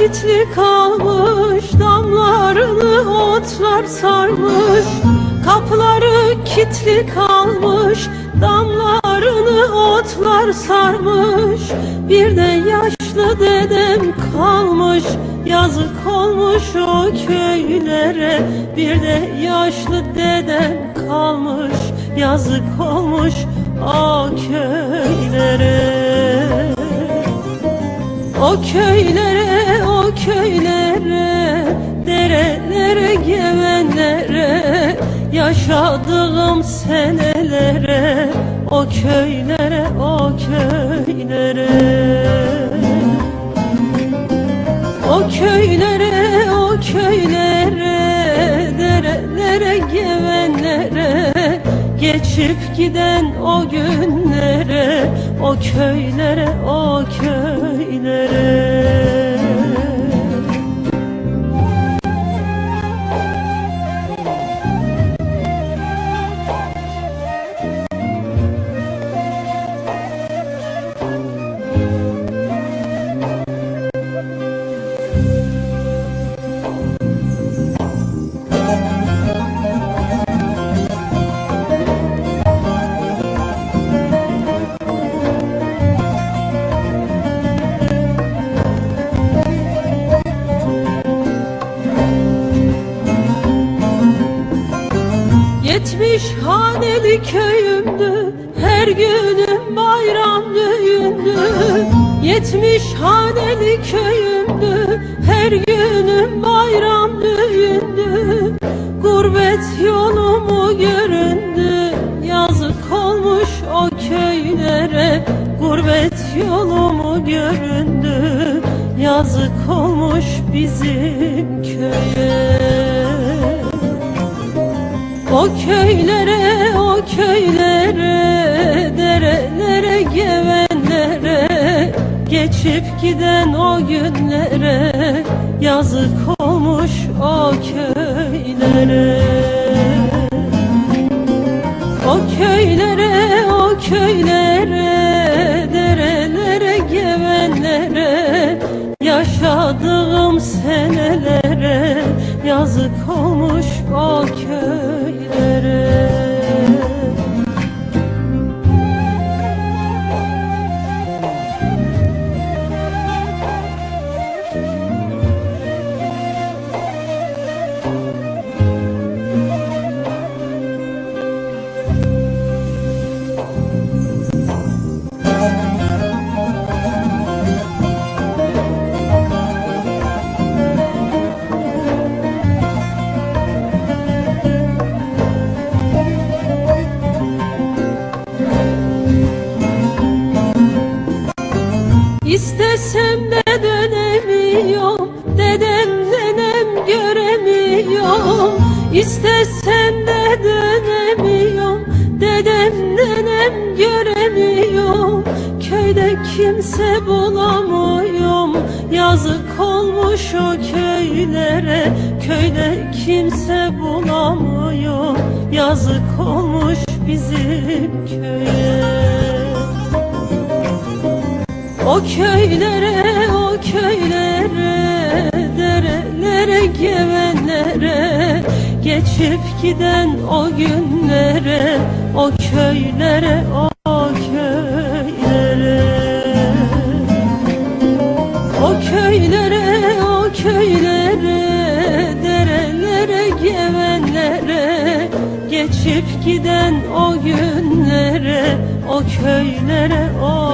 kitli kalmış Damlarını otlar sarmış. Kapıları kitli kalmış Damlarını otlar sarmış. Bir de yaşlı dedem kalmış Yazık olmuş o köylere. Bir de yaşlı dedem kalmış Yazık olmuş o köylere. O köylere, köylere, derelere, gevenlere, yaşadığım senelere, o köylere, o köylere. O köylere, o köylere, derelere, gevenlere, geçip giden o günlere, o köylere, o köylere. Haneli köyümdü Her günüm bayram düğündü Yetmiş haneli köyümdü Her günüm bayram düğündü Gurbet yolumu göründü Yazık olmuş o köylere. Gurbet yolumu göründü Yazık olmuş bizim köye. O köylere, geçip giden o günlere, yazık olmuş o köylere. O köylere, o köylere, İstesem de dönemiyorum Dedem nenem göremiyorum. İstesem de dönemiyorum Dedem nenem göremiyorum. Köyde kimse bulamıyorum Yazık olmuş o köylere. Köyde kimse bulamıyor Yazık olmuş bizim köye o köylere, o köylere, derelere, gevenlere, geçip giden o günlere, o köylere, o köylere. O köylere, o köylere, derelere, gevenlere, geçip giden o günlere, o köylere, o.